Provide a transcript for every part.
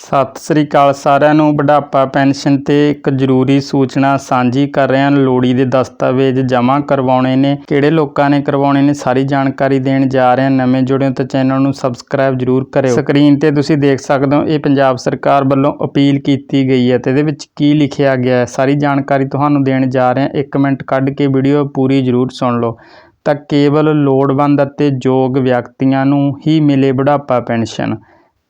ਸਤਿ ਸ੍ਰੀ ਅਕਾਲ ਸਾਰਿਆਂ ਨੂੰ। ਬੁਢਾਪਾ ਪੈਨਸ਼ਨ ਤੇ ਇੱਕ ਜ਼ਰੂਰੀ ਸੂਚਨਾ ਸਾਂਝੀ ਕਰ ਰਹੇ ਹਾਂ। ਲੋੜੀ ਦੇ ਦਸਤਾਵੇਜ਼ ਜਮ੍ਹਾਂ ਕਰਵਾਉਣੇ ਨੇ। ਕਿਹੜੇ ਲੋਕਾਂ ਨੇ ਕਰਵਾਉਣੇ ਨੇ ਸਾਰੀ ਜਾਣਕਾਰੀ ਦੇਣ ਜਾ ਰਹੇ ਹਾਂ। ਨਵੇਂ ਜੁੜਿਓ ਤਾਂ ਚੈਨਲ ਨੂੰ ਸਬਸਕ੍ਰਾਈਬ ਜ਼ਰੂਰ ਕਰਿਓ। ਸਕਰੀਨ ਤੇ ਤੁਸੀਂ ਦੇਖ ਸਕਦੇ ਹੋ, ਇਹ ਪੰਜਾਬ ਸਰਕਾਰ ਵੱਲੋਂ ਅਪੀਲ ਕੀਤੀ ਗਈ ਹੈ ਤੇ ਇਹਦੇ ਵਿੱਚ ਕੀ ਲਿਖਿਆ ਗਿਆ ਹੈ। ਸਾਰੀ ਜਾਣਕਾਰੀ ਤੁਹਾਨੂੰ ਦੇਣ ਜਾ ਰਹੇ ਹਾਂ। ਇੱਕ ਮਿੰਟ ਕੱਢ ਕੇ ਵੀਡੀਓ ਪੂਰੀ ਜ਼ਰੂਰ ਸੁਣ ਲਓ। ਤਾਂ ਕੇਵਲ ਲੋੜਵੰਦ ਅਤੇ ਯੋਗ ਵਿਅਕਤੀਆਂ ਨੂੰ ਹੀ ਮਿਲੇ ਬੁਢਾਪਾ ਪੈਨਸ਼ਨ।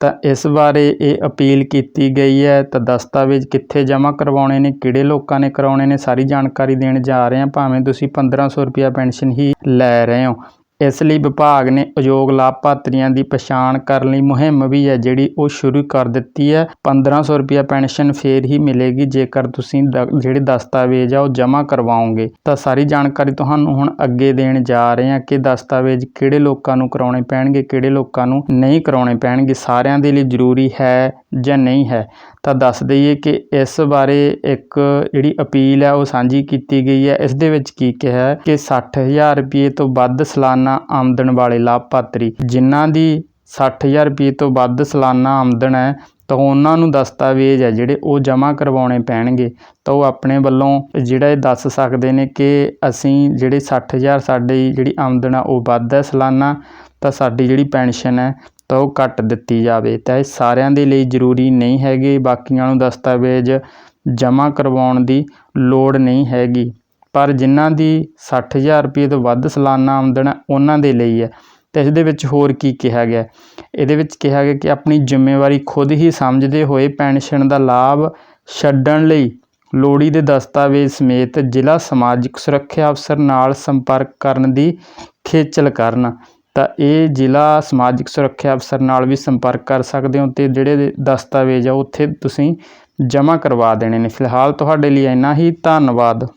ਤਾਂ ਇਸ ਬਾਰੇ ਇਹ ਅਪੀਲ ਕੀਤੀ ਗਈ ਹੈ ਤਾਂ ਦਸਤਾਵੇਜ਼ ਕਿੱਥੇ ਜਮ੍ਹਾਂ ਕਰਵਾਉਣੇ ਨੇ, ਕਿਹੜੇ ਲੋਕਾਂ ਨੇ ਕਰਾਉਣੇ ਨੇ, ਸਾਰੀ ਜਾਣਕਾਰੀ ਦੇਣ ਜਾ ਰਹੇ ਹਾਂ। ਭਾਵੇਂ ਤੁਸੀਂ 1500 ਰੁਪਇਆ ਪੈਨਸ਼ਨ ਹੀ ਲੈ ਰਹੇ ਹੋ। ਇਸ ਲਈ ਵਿਭਾਗ ਨੇ ਉਦਯੋਗ ਲਾਭਪਾਤਰੀਆਂ ਦੀ ਪਛਾਣ ਕਰਨ ਲਈ ਮੁਹਿੰਮ ਵੀ ਹੈ, ਜਿਹੜੀ ਉਹ ਸ਼ੁਰੂ ਕਰ ਦਿੱਤੀ ਹੈ। 1500 ਰੁਪਿਆ ਪੈਨਸ਼ਨ ਫੇਰ ਹੀ ਮਿਲੇਗੀ, ਜੇਕਰ ਤੁਸੀਂ ਦ- ਜਿਹੜੇ ਦਸਤਾਵੇਜ਼ ਆ ਉਹ ਜਮ੍ਹਾਂ ਕਰਵਾਓਗੇ। ਤਾਂ ਸਾਰੀ ਜਾਣਕਾਰੀ ਤੁਹਾਨੂੰ ਹੁਣ ਅੱਗੇ ਦੇਣ ਜਾ ਰਹੇ ਹਾਂ ਕਿ ਦਸਤਾਵੇਜ਼ ਕਿਹੜੇ ਲੋਕਾਂ ਨੂੰ ਕਰਾਉਣੇ ਪੈਣਗੇ, ਕਿਹੜੇ ਲੋਕਾਂ ਨੂੰ ਨਹੀਂ ਕਰਾਉਣੇ ਪੈਣਗੇ। ਸਾਰਿਆਂ ਦੇ ਲਈ ਜ਼ਰੂਰੀ ਹੈ ਜਾਂ ਨਹੀਂ ਹੈ? ਤਾਂ ਦੱਸ ਦਈਏ ਕਿ ਇਸ ਬਾਰੇ ਇੱਕ ਜਿਹੜੀ ਅਪੀਲ ਹੈ, ਉਹ ਸਾਂਝੀ ਕੀਤੀ ਗਈ ਹੈ। ਇਸ ਦੇ ਵਿੱਚ ਕੀ ਕਿਹਾ ਹੈ ਕਿ 60000 ਰੁਪਏ ਤੋਂ ਵੱਧ ਸਾਲਾਨਾ ਆਮਦਨ ਵਾਲੇ ਲਾਭਪਾਤਰੀ, ਜਿਨ੍ਹਾਂ ਦੀ 60000 ਰੁਪਏ ਤੋਂ ਵੱਧ ਸਾਲਾਨਾ ਆਮਦਨ ਹੈ, ਤਾਂ ਉਹਨਾਂ ਨੂੰ ਦਸਤਾਵੇਜ਼ ਹੈ ਜਿਹੜੇ ਉਹ ਜਮ੍ਹਾਂ ਕਰਵਾਉਣੇ ਪੈਣਗੇ। ਤਾਂ ਉਹ ਆਪਣੇ ਵੱਲੋਂ ਜਿਹੜਾ ਇਹ ਦੱਸ ਸਕਦੇ ਨੇ ਕਿ ਅਸੀਂ ਜਿਹੜੇ 60000 ਸਾਡੀ ਜਿਹੜੀ ਆਮਦਨ ਆ, ਉਹ ਵੱਧ ਹੈ ਸਾਲਾਨਾ, ਤਾਂ ਸਾਡੀ ਜਿਹੜੀ ਪੈਨਸ਼ਨ ਹੈ, ਤਾਂ ਉਹ ਘੱਟ ਦਿੱਤੀ ਜਾਵੇ। ਤਾਂ ਇਹ ਸਾਰਿਆਂ ਦੇ ਲਈ ਜ਼ਰੂਰੀ ਨਹੀਂ ਹੈਗੇ, ਬਾਕੀਆਂ ਨੂੰ ਦਸਤਾਵੇਜ਼ ਜਮ੍ਹਾਂ ਕਰਵਾਉਣ ਦੀ ਲੋੜ ਨਹੀਂ ਹੈਗੀ। ਪਰ ਜਿਨ੍ਹਾਂ ਦੀ ਸੱਠ ਹਜ਼ਾਰ ਰੁਪਈਏ ਤੋਂ ਵੱਧ ਸਾਲਾਨਾ ਆਮਦਨ ਹੈ ਉਹਨਾਂ ਦੇ ਲਈ ਹੈ। ਤੇ ਇਸ ਦੇ ਵਿੱਚ ਹੋਰ ਕੀ ਕਿਹਾ ਗਿਆ? ਇਹਦੇ ਵਿੱਚ ਕਿਹਾ ਗਿਆ ਕਿ ਆਪਣੀ ਜ਼ਿੰਮੇਵਾਰੀ ਖੁਦ ਹੀ ਸਮਝਦੇ ਹੋਏ ਪੈਨਸ਼ਨ ਦਾ ਲਾਭ ਛੱਡਣ ਲਈ ਲੋੜੀ ਦੇ ਦਸਤਾਵੇਜ਼ ਸਮੇਤ ਜ਼ਿਲ੍ਹਾ ਸਮਾਜਿਕ ਸੁਰੱਖਿਆ ਅਫਸਰ ਨਾਲ ਸੰਪਰਕ ਕਰਨ ਦੀ ਖੇਚਲ ਕਰਨ। ਤਾਂ ਇਹ ਜ਼ਿਲ੍ਹਾ ਸਮਾਜਿਕ ਸੁਰੱਖਿਆ ਅਫਸਰ ਨਾਲ ਵੀ ਸੰਪਰਕ ਕਰ ਸਕਦੇ ਹੋ ਤੇ ਜਿਹੜੇ ਦਸਤਾਵੇਜ਼ ਆ ਉੱਥੇ ਤੁਸੀਂ ਜਮ੍ਹਾਂ ਕਰਵਾ ਦੇਣੇ ਨੇ। ਫਿਲਹਾਲ ਤੁਹਾਡੇ ਲਈ ਇੰਨਾ ਹੀ। ਧੰਨਵਾਦ।